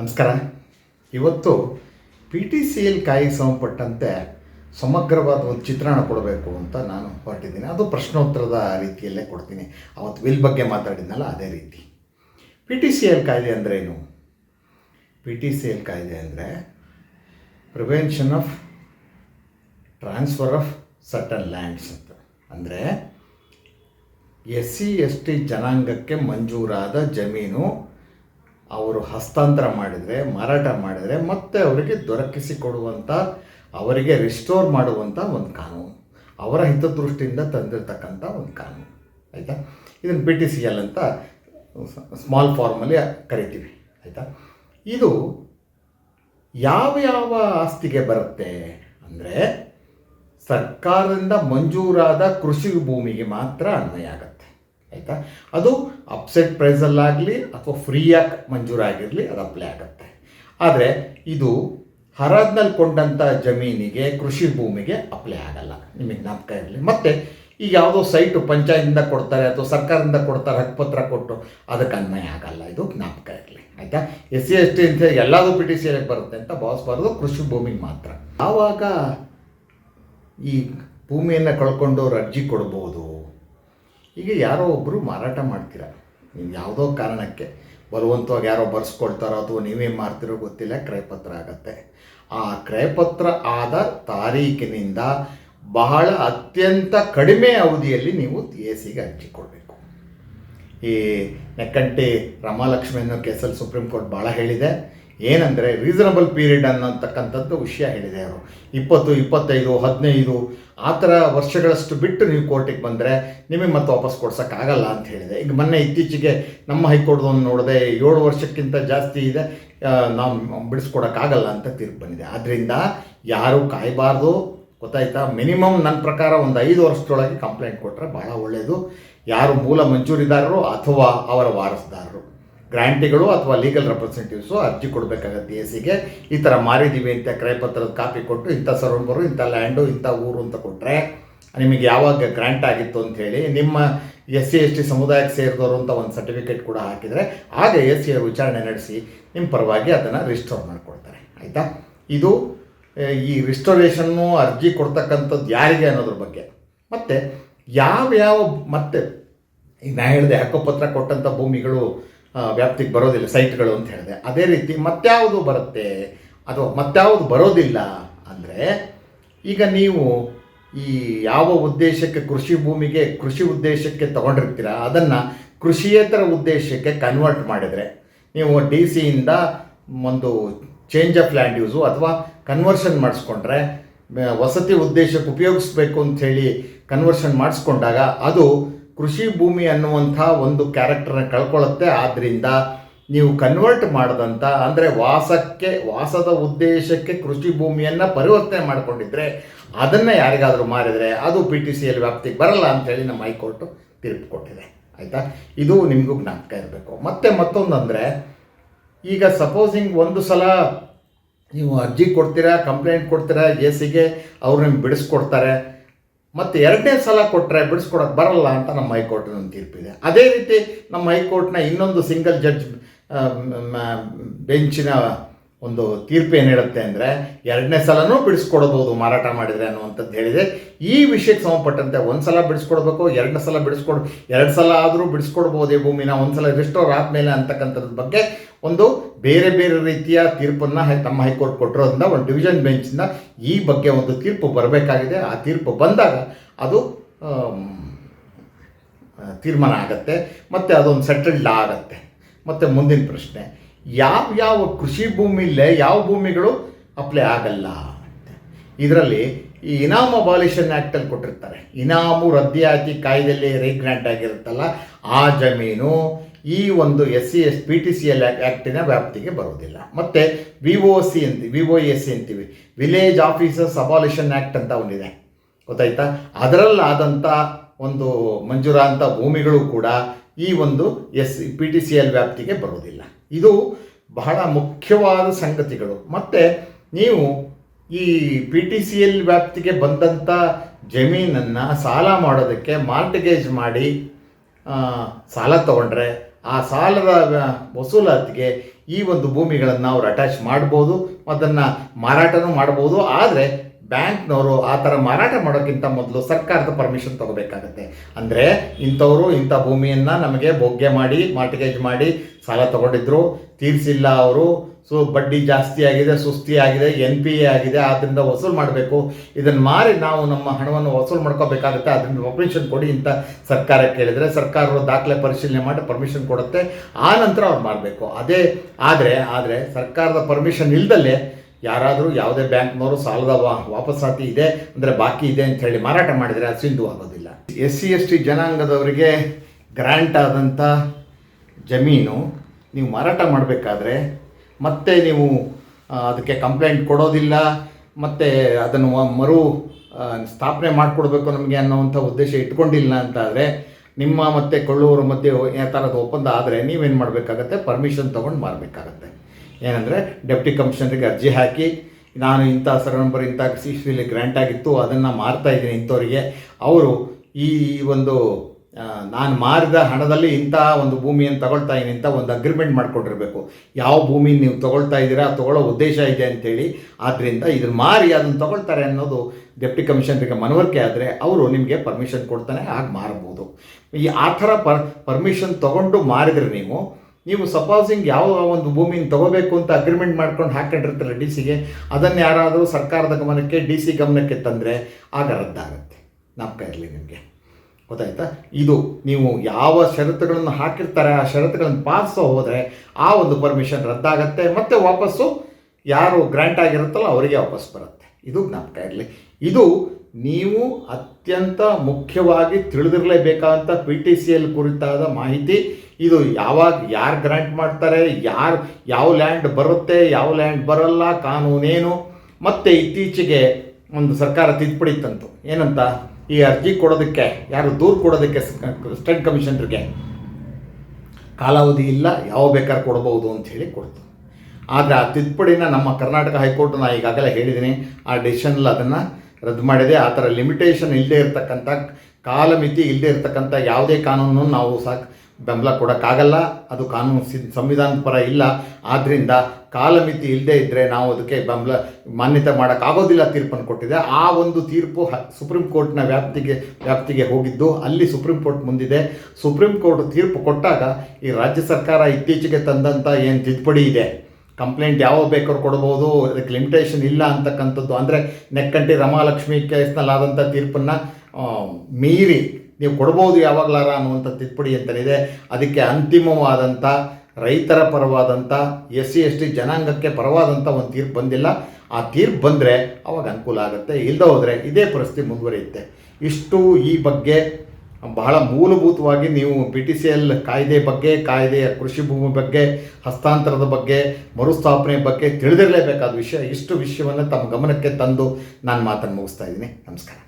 ನಮಸ್ಕಾರ. ಇವತ್ತು P T C L ಕಾಯಿಗೆ ಸಂಬಂಧಪಟ್ಟಂತೆ ಸಮಗ್ರವಾದ ಒಂದು ಚಿತ್ರಣ ಕೊಡಬೇಕು ಅಂತ ನಾನು ಹೊರಟಿದ್ದೀನಿ. ಅದು ಪ್ರಶ್ನೋತ್ತರದ ರೀತಿಯಲ್ಲೇ ಕೊಡ್ತೀನಿ. ಅವತ್ತು ವಿಲ್ ಬಗ್ಗೆ ಮಾತಾಡಿದ್ನಲ್ಲ, ಅದೇ ರೀತಿ. ಪಿ ಟಿ ಸಿ ಎಲ್ ಕಾಯ್ದೆ ಅಂದ್ರೇನು? ಪಿ ಟಿ ಸಿ ಎಲ್ ಕಾಯ್ದೆ ಅಂದರೆ prevention of transfer of certain lands ಅಂತ. ಅಂದರೆ ಎಸ್ ಸಿ ಎಸ್ ಟಿ ಜನಾಂಗಕ್ಕೆ ಮಂಜೂರಾದ ಜಮೀನು ಅವರು ಹಸ್ತಾಂತರ ಮಾಡಿದರೆ, ಮಾರಾಟ ಮಾಡಿದರೆ ಮತ್ತೆ ಅವರಿಗೆ ದೊರಕಿಸಿಕೊಡುವಂಥ ಅವರಿಗೆ ರಿಸ್ಟೋರ್ ಮಾಡುವಂಥ ಒಂದು ಕಾನೂನು. ಅವರ ಹಿತದೃಷ್ಟಿಯಿಂದ ತಂದಿರತಕ್ಕಂಥ ಒಂದು ಕಾನೂನು. ಆಯಿತಾ? ಇದನ್ನು ಬಿ ಟಿ ಸಿ ಎಲ್ ಅಂತ ಸ್ಮಾಲ್ ಫಾರ್ಮಲ್ಲಿ ಕರಿತೀವಿ. ಆಯಿತಾ? ಇದು ಯಾವ ಯಾವ ಆಸ್ತಿಗೆ ಬರುತ್ತೆ ಅಂದರೆ ಸರ್ಕಾರದಿಂದ ಮಂಜೂರಾದ ಕೃಷಿ ಭೂಮಿಗೆ ಮಾತ್ರ ಅನ್ವಯ ಆಗುತ್ತೆ. ಆಯಿತಾ? ಅದು ಅಪ್ಸೆಟ್ ಪ್ರೈಸಲ್ಲಾಗಲಿ ಅಥವಾ ಫ್ರೀಯಾಗಿ ಮಂಜೂರಾಗಿರಲಿ ಅದು ಅಪ್ಲೈ ಆಗುತ್ತೆ. ಆದರೆ ಇದು ಹರಾಜ್ನಲ್ಲಿ ಕೊಂಡಂಥ ಜಮೀನಿಗೆ, ಕೃಷಿ ಭೂಮಿಗೆ ಅಪ್ಲೈ ಆಗಲ್ಲ. ನಿಮಗೆ ಜ್ಞಾಪಕ ಇರಲಿ. ಮತ್ತು ಈಗ ಯಾವುದೋ ಸೈಟು ಪಂಚಾಯತಿಂದ ಕೊಡ್ತಾರೆ ಅಥವಾ ಸರ್ಕಾರದಿಂದ ಕೊಡ್ತಾರೆ ಹಕ್ಕುಪತ್ರ ಕೊಟ್ಟು ಅದಕ್ಕೆ ಅನ್ವಯ ಆಗಲ್ಲ. ಇದು ಜ್ಞಾಪಕ ಇರಲಿ. ಆಯಿತಾ? ಎಸ್ ಸಿ ಎಸ್ ಟಿ ಅಂತ ಎಲ್ಲದೂ ಪಿ ಟಿ ಸಿ ಬರುತ್ತೆ ಅಂತ ಭಾವಿಸ್ಬಾರ್ದು ಕೃಷಿ ಭೂಮಿಗೆ ಮಾತ್ರ. ಆವಾಗ ಈ ಭೂಮಿಯನ್ನು ಕಳ್ಕೊಂಡವ್ರು ಅರ್ಜಿ ಕೊಡ್ಬೋದು? ಈಗ ಯಾರೋ ಒಬ್ಬರು ಮಾರಾಟ ಮಾಡ್ತೀರ. ನೀವು ಯಾವುದೋ ಕಾರಣಕ್ಕೆ. ಬಲವಂತವಾಗಿ ಯಾರೋ ಬರ್ಸ್ಕೊಡ್ತಾರೋ ಅಥವಾ ನೀವೇ ಮಾರ್ತಿರೋ ಗೊತ್ತಿಲ್ಲ, ಕ್ರಯಪತ್ರ ಆಗತ್ತೆ. ಆ ಕ್ರಯಪತ್ರ ಆದ ತಾರೀಕಿನಿಂದ ಬಹಳ ಅತ್ಯಂತ ಕಡಿಮೆ ಅವಧಿಯಲ್ಲಿ ನೀವು ಎ ಸಿಗೆ ಕೊಡಬೇಕು ಈ ನೆಕ್ಕಂಟಿ ರಾಮಲಕ್ಷ್ಮಿ ಅನ್ನೋ ಕೇಸಲ್ಲಿ ಸುಪ್ರೀಂ ಕೋರ್ಟ್ ಭಾಳ ಹೇಳಿದೆ. ಏನಂದರೆ ರೀಸನಬಲ್ ಪೀರಿಯಡ್ ಅನ್ನೋತಕ್ಕಂಥದ್ದು ವಿಷಯ ಹೇಳಿದೆ ಅವರು. ಇಪ್ಪತ್ತು, ಇಪ್ಪತ್ತೈದು, ಹದಿನೈದು, ಆ ಥರ ವರ್ಷಗಳಷ್ಟು ಬಿಟ್ಟು ನೀವು ಕೋರ್ಟಿಗೆ ಬಂದರೆ ನಿಮಗೆ ಮತ್ತೆ ವಾಪಸ್ ಕೊಡ್ಸೋಕ್ಕಾಗಲ್ಲ ಅಂತ ಹೇಳಿದೆ. ಈಗ ಮೊನ್ನೆ ಇತ್ತೀಚೆಗೆ ನಮ್ಮ ಹೈಕೋರ್ಟ್ದೊಂದು ನೋಡಿದೆ ಏಳು ವರ್ಷಕ್ಕಿಂತ ಜಾಸ್ತಿ ಇದೆ ನಾವು ಬಿಡಿಸ್ಕೊಡೋಕ್ಕಾಗಲ್ಲ ಅಂತ ತೀರ್ಪು ಬಂದಿದೆ. ಆದ್ದರಿಂದ ಯಾರೂ ಕಾಯಬಾರ್ದು. ಗೊತ್ತಾಯ್ತಾ? ಮಿನಿಮಮ್ ನನ್ನ ಪ್ರಕಾರ ಒಂದು ಐದು ವರ್ಷದೊಳಗೆ ಕಂಪ್ಲೇಂಟ್ ಕೊಟ್ಟರೆ ಭಾಳ ಒಳ್ಳೆಯದು ಯಾರು ಮೂಲ ಮಂಜೂರಿದಾರರು ಅಥವಾ ಅವರ ವಾರಸುದಾರರು. ಗ್ರಾಂಟಿಗಳು ಅಥವಾ ಲೀಗಲ್ ರೆಪ್ರೆಸೆಂಟೇಟಿವ್ಸು ಅರ್ಜಿ ಕೊಡಬೇಕಾಗತ್ತೆ ಎ ಸಿಗೆ. ಈ ಥರ ಮಾರಿದ್ದೀವಿ ಅಂತ ಕ್ರಯಪತ್ರದ ಕಾಪಿ ಕೊಟ್ಟು ಇಂಥ ಸರೌಂಬರು, ಇಂಥ ಲ್ಯಾಂಡು, ಇಂಥ ಊರು ಅಂತ ಕೊಟ್ಟರೆ ನಿಮಗೆ ಯಾವಾಗ ಗ್ರ್ಯಾಂಟ್ ಆಗಿತ್ತು ಅಂತ ಹೇಳಿ ನಿಮ್ಮ ಎಸ್ ಸಿ, ಎಸ್ ಟಿ ಸಮುದಾಯಕ್ಕೆ ಸೇರಿದವರು ಅಂತ ಒಂದು ಸರ್ಟಿಫಿಕೇಟ್ ಕೂಡ ಹಾಕಿದರೆ ಆಗ ಎಸ್ ಸಿ ವಿಚಾರಣೆ ನಡೆಸಿ ನಿಮ್ಮ ಪರವಾಗಿ ಅದನ್ನು ರಿಸ್ಟೋರ್ ಮಾಡಿಕೊಡ್ತಾರೆ ಆಯಿತಾ? ಇದು ಈ ರಿಸ್ಟೋರೇಷನ್ನು ಅರ್ಜಿ ಕೊಡ್ತಕ್ಕಂಥದ್ದು ಯಾರಿಗೆ ಅನ್ನೋದ್ರ ಬಗ್ಗೆ. ಮತ್ತು ಯಾವ ಮತ್ತೆ ಈಗ ನಾ ಹೇಳಿದೆ ಹಕ್ಕುಪತ್ರ ಕೊಟ್ಟಂಥ ಭೂಮಿಗಳು ವ್ಯಾಪ್ತಿಗೆ ಬರೋದಿಲ್ಲ, ಸೈಟ್ಗಳು ಅಂತ ಹೇಳಿದೆ ಅದೇ ರೀತಿ ಮತ್ಯಾವುದು ಬರುತ್ತೆ? ಅಥವಾ ಮತ್ಯಾವುದು ಬರೋದಿಲ್ಲ ಅಂದರೆ, ಈಗ ನೀವು ಈ ಯಾವ ಉದ್ದೇಶಕ್ಕೆ ಕೃಷಿ ಭೂಮಿಗೆ ಕೃಷಿ ಉದ್ದೇಶಕ್ಕೆ ತಗೊಂಡಿರ್ತೀರ, ಅದನ್ನು ಕೃಷಿಯೇತರ ಉದ್ದೇಶಕ್ಕೆ ಕನ್ವರ್ಟ್ ಮಾಡಿದರೆ, ನೀವು ಡಿ ಸಿಯಿಂದ ಒಂದು ಚೇಂಜ್ ಆಫ್ ಲ್ಯಾಂಡ್ ಯೂಸು ಅಥವಾ ಕನ್ವರ್ಷನ್ ಮಾಡಿಸ್ಕೊಂಡ್ರೆ ವಸತಿ ಉದ್ದೇಶಕ್ಕೆ ಉಪಯೋಗಿಸ್ಬೇಕು ಅಂಥೇಳಿ ಕನ್ವರ್ಷನ್ ಮಾಡಿಸ್ಕೊಂಡಾಗ ಅದು ಕೃಷಿ ಭೂಮಿ ಅನ್ನುವಂಥ ಒಂದು ಕ್ಯಾರೆಕ್ಟರ್ನ ಕಳ್ಕೊಳ್ಳುತ್ತೆ ಆದ್ದರಿಂದ ನೀವು ಕನ್ವರ್ಟ್ ಮಾಡಿದಂಥ ಅಂದರೆ ವಾಸಕ್ಕೆ, ವಾಸದ ಉದ್ದೇಶಕ್ಕೆ ಕೃಷಿ ಭೂಮಿಯನ್ನು ಪರಿವರ್ತನೆ ಮಾಡಿಕೊಂಡಿದ್ರೆ ಅದನ್ನು ಯಾರಿಗಾದರೂ ಮಾರಿದರೆ ಅದು ಪಿ ಟಿ ಸಿ ಎಲ್ ವ್ಯಾಪ್ತಿಗೆ ಬರಲ್ಲ ಅಂಥೇಳಿ ನಮ್ಮ ಹೈಕೋರ್ಟು ತೀರ್ಪು ಕೊಟ್ಟಿದೆ. ಆಯಿತಾ? ಇದು ನಿಮಗೂ ಜ್ಞಾಪಕ ಇರಬೇಕು. ಮತ್ತು ಮತ್ತೊಂದಂದರೆ, ಈಗ ಸಪೋಸಿಂಗ್ ಒಂದು ಸಲ ನೀವು ಅರ್ಜಿ ಕೊಡ್ತೀರಾ ಕಂಪ್ಲೇಂಟ್ ಕೊಡ್ತೀರಾ ಎ ಸಿಗೆ ಅವ್ರು ನಿಮ್ಗೆ ಬಿಡಿಸ್ಕೊಡ್ತಾರೆ ಮತ್ತು ಎರಡನೇ ಸಲ ಕೊಟ್ಟರೆ ಬಿಡಿಸ್ಕೊಡೋಕೆ ಬರಲ್ಲ ಅಂತ ನಮ್ಮ ಹೈಕೋರ್ಟಿನ ತೀರ್ಪಿದೆ ಅದೇ ರೀತಿ ನಮ್ಮ ಹೈಕೋರ್ಟ್ನ ಇನ್ನೊಂದು ಸಿಂಗಲ್ ಜಡ್ಜ್ ಬೆಂಚಿನ ಒಂದು ತೀರ್ಪು ಏನು ಹೇಳುತ್ತೆ ಅಂದರೆ ಎರಡನೇ ಸಲನೂ ಬಿಡಿಸ್ಕೊಡ್ಬೋದು ಮಾರಾಟ ಮಾಡಿದರೆ ಅನ್ನುವಂಥದ್ದು ಹೇಳಿದೆ. ಈ ವಿಷಯಕ್ಕೆ ಸಂಬಂಧಪಟ್ಟಂತೆ ಒಂದು ಸಲ ಬಿಡಿಸ್ಕೊಡ್ಬೇಕು, ಎರಡನೇ ಸಲ ಬಿಡಿಸ್ಕೊಡ್, ಎರಡು ಸಲ ಆದರೂ ಬಿಡಿಸ್ಕೊಡ್ಬೋದು ಈ ಭೂಮಿನ, ಒಂದು ಸಲ ರಿಸ್ಟೋರ್ ಆದಮೇಲೆ ಅಂತಕ್ಕಂಥದ್ರ ಬಗ್ಗೆ ಒಂದು ಬೇರೆ ಬೇರೆ ರೀತಿಯ ತೀರ್ಪನ್ನು ತಮ್ಮ ಹೈಕೋರ್ಟ್ ಕೊಟ್ಟಿರೋದ್ರಿಂದ ಒಂದು ಡಿವಿಷನ್ ಬೆಂಚಿಂದ ಈ ಬಗ್ಗೆ ಒಂದು ತೀರ್ಪು ಬರಬೇಕಾಗಿದೆ. ಆ ತೀರ್ಪು ಬಂದಾಗ ಅದು ತೀರ್ಮಾನ ಆಗತ್ತೆ. ಮತ್ತು ಅದೊಂದು ಸೆಟಲ್ಡ್ ಲಾ ಆಗತ್ತೆ. ಮತ್ತು ಮುಂದಿನ ಪ್ರಶ್ನೆ ಯಾವ ಯಾವ ಕೃಷಿ ಭೂಮಿಲೇ ಯಾವ ಭೂಮಿಗಳು ಅಪ್ಲೈ ಆಗಲ್ಲ ಇದರಲ್ಲಿ ಈ ಇನಾಮ್ ಅಬಾಲಿಷನ್ ಆ್ಯಕ್ಟಲ್ಲಿ ಕೊಟ್ಟಿರ್ತಾರೆ. ಇನಾಮು ರದ್ದಿಯಾಗಿ ಕಾಯ್ದೆಯಲ್ಲಿ ರೀಗ್ರ್ಯಾಂಟ್ ಆಗಿರುತ್ತಲ್ಲ, ಆ ಜಮೀನು ಈ ಒಂದು S C S P T C L ಆ್ಯಕ್ಟಿನ ವ್ಯಾಪ್ತಿಗೆ ಬರೋದಿಲ್ಲ ಮತ್ತು ವಿ ಒ ಸಿ ಅಂತ ವಿ ಒ ಎಸ್ ಸಿ ಅಂತೀವಿ. ವಿಲೇಜ್ ಆಫೀಸರ್ಸ್ ಅಬಾಲಿಷನ್ ಆ್ಯಕ್ಟ್ ಅಂತ ಒಂದಿದೆ. ಗೊತ್ತಾಯ್ತಾ? ಅದರಲ್ಲಾದಂಥ ಒಂದು ಮಂಜೂರಾದಂಥ ಭೂಮಿಗಳು ಕೂಡ ಈ ಒಂದು S P T C L ವ್ಯಾಪ್ತಿಗೆ ಬರೋದಿಲ್ಲ ಇದು ಬಹಳ ಮುಖ್ಯವಾದ ಸಂಗತಿಗಳು. ಮತ್ತು ನೀವು ಈ ಪಿ ಟಿ ಸಿ ಎಲ್ ವ್ಯಾಪ್ತಿಗೆ ಬಂದಂಥ ಜಮೀನನ್ನು ಸಾಲ ಮಾಡೋದಕ್ಕೆ ಮಾರ್ಟಿಗೇಜ್ ಮಾಡಿ ಸಾಲ ತಗೊಂಡ್ರೆ ಆ ಸಾಲದ ವಸೂಲಾತಿಗೆ ಈ ಒಂದು ಭೂಮಿಗಳನ್ನು ಅವ್ರು ಅಟ್ಯಾಚ್ ಮಾಡ್ಬೋದು, ಅದನ್ನು ಮಾರಾಟನೂ ಮಾಡ್ಬೋದು. ಆದರೆ ಬ್ಯಾಂಕ್ನವರು ಆ ಥರ ಮಾರಾಟ ಮಾಡೋಕ್ಕಿಂತ ಮೊದಲು ಸರ್ಕಾರದ ಪರ್ಮಿಷನ್ ತಗೋಬೇಕಾಗತ್ತೆ. ಅಂದರೆ ಇಂಥವರು ಇಂಥ ಭೂಮಿಯನ್ನು ನಮಗೆ ಭೋಗ್ಯ ಮಾಡಿ, ಮಾರ್ಟಿಗೇಜ್ ಮಾಡಿ ಸಾಲ ತಗೊಂಡಿದ್ರು, ತೀರಿಸಿಲ್ಲ ಅವರು. ಸೊ ಬಡ್ಡಿ ಜಾಸ್ತಿ ಆಗಿದೆ, ಸುಸ್ತಿ ಆಗಿದೆ ಎನ್ ಪಿ ಎ ಆಗಿದೆ ಆದ್ದರಿಂದ ವಸೂಲು ಮಾಡಬೇಕು. ಇದನ್ನು ಮಾರಿ ನಾವು ನಮ್ಮ ಹಣವನ್ನು ವಸೂಲು ಮಾಡ್ಕೋಬೇಕಾಗುತ್ತೆ ಅದರಿಂದ ಪರ್ಮಿಷನ್ ಕೊಡಿ ಅಂತ ಸರ್ಕಾರ ಕೇಳಿದರೆ ಸರ್ಕಾರ ದಾಖಲೆ ಪರಿಶೀಲನೆ ಮಾಡಿ ಪರ್ಮಿಷನ್ ಕೊಡುತ್ತೆ. ಆ ನಂತರ ಅವ್ರು ಮಾಡಬೇಕು. ಅದೇ, ಆದರೆ ಆದರೆ ಸರ್ಕಾರದ ಪರ್ಮಿಷನ್ ಇಲ್ದಲ್ಲೇ ಯಾರಾದರೂ ಯಾವುದೇ ಬ್ಯಾಂಕ್ನವರು ಸಾಲದ ವಾ ವಾಪಸ್ಸಾತಿ ಇದೆ, ಅಂದರೆ ಬಾಕಿ ಇದೆ ಅಂತ ಹೇಳಿ ಮಾರಾಟ ಮಾಡಿದರೆ ಅದು ಸಿಂಧು ಆಗೋದಿಲ್ಲ. ಎಸ್ ಸಿ, ಎಸ್ ಟಿ ಜನಾಂಗದವರಿಗೆ ಗ್ರ್ಯಾಂಟ್ ಆದಂಥ ಜಮೀನು ನೀವು ಮಾರಾಟ ಮಾಡಬೇಕಾದ್ರೆ ಮತ್ತೆ ನೀವು ಅದಕ್ಕೆ ಕಂಪ್ಲೇಂಟ್ ಕೊಡೋದಿಲ್ಲ, ಮತ್ತು ಅದನ್ನು ಮರು ಸ್ಥಾಪನೆ ಮಾಡಿಕೊಡ್ಬೇಕು ನಮಗೆ ಅನ್ನೋವಂಥ ಉದ್ದೇಶ ಇಟ್ಕೊಂಡಿಲ್ಲ ಅಂತಾದರೆ, ನಿಮ್ಮ ಮತ್ತು ಕೊಳ್ಳುವರ ಮಧ್ಯೆ ಯಾವ ಥರದ ಒಪ್ಪಂದ ಆದರೆ ನೀವೇನು ಮಾಡಬೇಕಾಗತ್ತೆ? ಪರ್ಮಿಷನ್ ತೊಗೊಂಡು ಮಾರಬೇಕಾಗತ್ತೆ. ಏನಂದರೆ ಡೆಪ್ಟಿ ಕಮಿಷನರಿಗೆ ಅರ್ಜಿ ಹಾಕಿ, ನಾನು ಇಂಥ ಸರ್ ನಂಬರ್ ಇಂಥ ಸಿ ಗ್ರ್ಯಾಂಟ್ ಆಗಿತ್ತು, ಅದನ್ನು ಮಾರ್ತಾ ಇದ್ದೀನಿ ಇಂಥವರಿಗೆ. ಅವರು ಈ ಒಂದು ನಾನು ಮಾರಿದ ಹಣದಲ್ಲಿ ಇಂಥ ಒಂದು ಭೂಮಿಯನ್ನು ತಗೊಳ್ತಾ ಇದ್ದೀನಿ ಅಂತ ಒಂದು ಅಗ್ರಿಮೆಂಟ್ ಮಾಡ್ಕೊಂಡಿರಬೇಕು. ಯಾವ ಭೂಮಿ ನೀವು ತಗೊಳ್ತಾ ಇದ್ದೀರಾ, ತಗೊಳ್ಳೋ ಉದ್ದೇಶ ಇದೆ ಅಂತೇಳಿ. ಆದ್ದರಿಂದ ಇದನ್ನು ಮಾರಿ ಅದನ್ನು ತಗೊಳ್ತಾರೆ ಅನ್ನೋದು ಡೆಪ್ಟಿ ಕಮಿಷನರಿಗೆ ಮನವರಿಕೆ ಆದರೆ ಅವರು ನಿಮಗೆ ಪರ್ಮಿಷನ್ ಕೊಡ್ತಾನೆ, ಹಾಗೆ ಮಾರಬಹುದು ಈ ಆ ಥರ ಪರ್ ಪರ್ಮಿಷನ್ ತೊಗೊಂಡು ಮಾರಿದರೆ ನೀವು ನೀವು ಸಪೋಸಿಂಗ್ ಯಾವ ಒಂದು ಭೂಮಿನ ತಗೋಬೇಕು ಅಂತ ಅಗ್ರಿಮೆಂಟ್ ಮಾಡ್ಕೊಂಡು ಹಾಕೊಂಡಿರ್ತಾರೆ ಡಿ ಸಿಗೆ ಅದನ್ನು ಯಾರಾದರೂ ಸರ್ಕಾರದ ಗಮನಕ್ಕೆ ಡಿ ಸಿ ಗಮನಕ್ಕೆ ತಂದರೆ ಆಗ ರದ್ದಾಗುತ್ತೆ. ನಾಪಕ ಇರಲಿ ನಿಮಗೆ. ಗೊತ್ತಾಯ್ತಾ? ಇದು ನೀವು ಯಾವ ಷರತ್ತುಗಳನ್ನು ಹಾಕಿರ್ತಾರೆ, ಆ ಷರತ್ತುಗಳನ್ನು ಪಾಲಿಸೋ ಹೋದರೆ ಆ ಒಂದು ಪರ್ಮಿಷನ್ ರದ್ದಾಗತ್ತೆ, ಮತ್ತು ವಾಪಸ್ಸು ಯಾರು ಗ್ರ್ಯಾಂಟ್ ಆಗಿರುತ್ತಲ್ಲ ಅವರಿಗೆ ವಾಪಸ್ ಬರುತ್ತೆ. ಇದು ಜ್ಞಾಪಕ ಇರಲಿ. ಇದು ನೀವು ಅತ್ಯಂತ ಮುಖ್ಯವಾಗಿ ತಿಳಿದಿರಲೇಬೇಕಾದಂಥ ಪಿ ಟಿ ಸಿ ಎಲ್ ಕುರಿತಾದ ಮಾಹಿತಿ. ಇದು ಯಾವಾಗ ಯಾರು ಗ್ರ್ಯಾಂಟ್ ಮಾಡ್ತಾರೆ, ಯಾರು ಯಾವ ಲ್ಯಾಂಡ್ ಬರುತ್ತೆ, ಯಾವ ಲ್ಯಾಂಡ್ ಬರಲ್ಲ, ಕಾನೂನೇನು. ಮತ್ತು ಇತ್ತೀಚೆಗೆ ಒಂದು ಸರ್ಕಾರ ತಿದ್ದುಪಡಿ ತಂತು. ಏನಂತ? ಈ ಅರ್ಜಿ ಕೊಡೋದಕ್ಕೆ, ಯಾರು ದೂರು ಕೊಡೋದಕ್ಕೆ ಸ್ಟೇಟ್ ಕಮಿಷನರ್ಗೆ ಕಾಲಾವಧಿ ಇಲ್ಲ, ಯಾವ ಬೇಕಾದ್ರೆ ಕೊಡಬಹುದು ಅಂತ ಹೇಳಿ ಕೊಡ್ತು. ಆದರೆ ಆ ತಿದ್ದುಪಡಿನ ನಮ್ಮ ಕರ್ನಾಟಕ ಹೈಕೋರ್ಟ್ ನಾನು ಈಗಾಗಲೇ ಹೇಳಿದ್ದೀನಿ, ಆ ಡಿಸಿಷನಲ್ಲಿ ಅದನ್ನು ರದ್ದು ಮಾಡಿದೆ. ಆ ಥರ ಲಿಮಿಟೇಷನ್ ಇಲ್ಲದೆ ಇರತಕ್ಕಂಥ ಕಾಲಮಿತಿ ಇಲ್ಲದೆ ಇರತಕ್ಕಂಥ ಯಾವುದೇ ಕಾನೂನನ್ನು ನಾವು ಸಾಕು ಬೆಂಬಲ ಕೊಡೋಕ್ಕಾಗಲ್ಲ, ಅದು ಕಾನೂನು ಸಂವಿಧಾನದ ಪರ ಇಲ್ಲ. ಆದ್ದರಿಂದ ಕಾಲಮಿತಿ ಇಲ್ಲದೆ ಇದ್ದರೆ ನಾವು ಅದಕ್ಕೆ ಬೆಂಬಲ, ಮಾನ್ಯತೆ ಮಾಡೋಕ್ಕಾಗೋದಿಲ್ಲ ತೀರ್ಪನ್ನು ಕೊಟ್ಟಿದೆ. ಆ ಒಂದು ತೀರ್ಪು ಹ, ಸುಪ್ರೀಂ ಕೋರ್ಟ್ನ ವ್ಯಾಪ್ತಿಗೆ ವ್ಯಾಪ್ತಿಗೆ ಹೋಗಿದ್ದು, ಅಲ್ಲಿ ಸುಪ್ರೀಂ ಕೋರ್ಟ್ ಮುಂದಿದೆ. ಸುಪ್ರೀಂ ಕೋರ್ಟ್ ತೀರ್ಪು ಕೊಟ್ಟಾಗ ಈ ರಾಜ್ಯ ಸರ್ಕಾರ ಇತ್ತೀಚೆಗೆ ತಂದಂಥ ಏನು ತಿದ್ದುಪಡಿ ಇದೆ? ಕಂಪ್ಲೇಂಟ್ ಯಾವ ಬೇಕಾದ್ರೂ ಕೊಡ್ಬೋದು, ಅದಕ್ಕೆ ಲಿಮಿಟೇಷನ್ ಇಲ್ಲ ಅಂತಕ್ಕಂಥದ್ದು. ಅಂದರೆ ನೆಕ್ಕಂಟಿ ರಮಾಲಕ್ಷ್ಮಿ ಕೇಸ್ನಲ್ಲಾದಂಥ ತೀರ್ಪನ್ನು ಮೀರಿ ನೀವು ಕೊಡ್ಬೋದು ಯಾವಾಗಲಾರ ಅನ್ನುವಂಥ ತಿದ್ದುಪಡಿ ಅಂತಲಿದೆ ಅದಕ್ಕೆ ಅಂತಿಮವಾದಂಥ ರೈತರ ಪರವಾದಂಥ ಎಸ್ ಸಿ ಎಸ್ ಟಿ ಜನಾಂಗಕ್ಕೆ ಪರವಾದಂಥ ಒಂದು ತೀರ್ಪು ಬಂದಿಲ್ಲ. ಆ ತೀರ್ಪು ಬಂದರೆ ಅವಾಗ ಅನುಕೂಲ ಆಗುತ್ತೆ. ಇಲ್ಲದೆ ಹೋದರೆ ಇದೇ ಪರಿಸ್ಥಿತಿ ಮುಂದುವರಿಯುತ್ತೆ. ಇಷ್ಟು ಈ ಬಗ್ಗೆ ಬಹಳ ಮೂಲಭೂತವಾಗಿ ನೀವು ಬಿ ಟಿ ಸಿ ಎಲ್ ಕಾಯ್ದೆ ಬಗ್ಗೆ, ಕಾಯ್ದೆಯ ಕೃಷಿ ಭೂಮಿ ಬಗ್ಗೆ, ಹಸ್ತಾಂತರದ ಬಗ್ಗೆ, ಮರುಸ್ಥಾಪನೆ ಬಗ್ಗೆ ತಿಳಿದಿರಲೇಬೇಕಾದ ವಿಷಯ, ಇಷ್ಟು ವಿಷಯವನ್ನು ತಮ್ಮ ಗಮನಕ್ಕೆ ತಂದು ನಾನು ಮಾತನ್ನು ಮುಗಿಸ್ತಾ ಇದ್ದೀನಿ. ನಮಸ್ಕಾರ.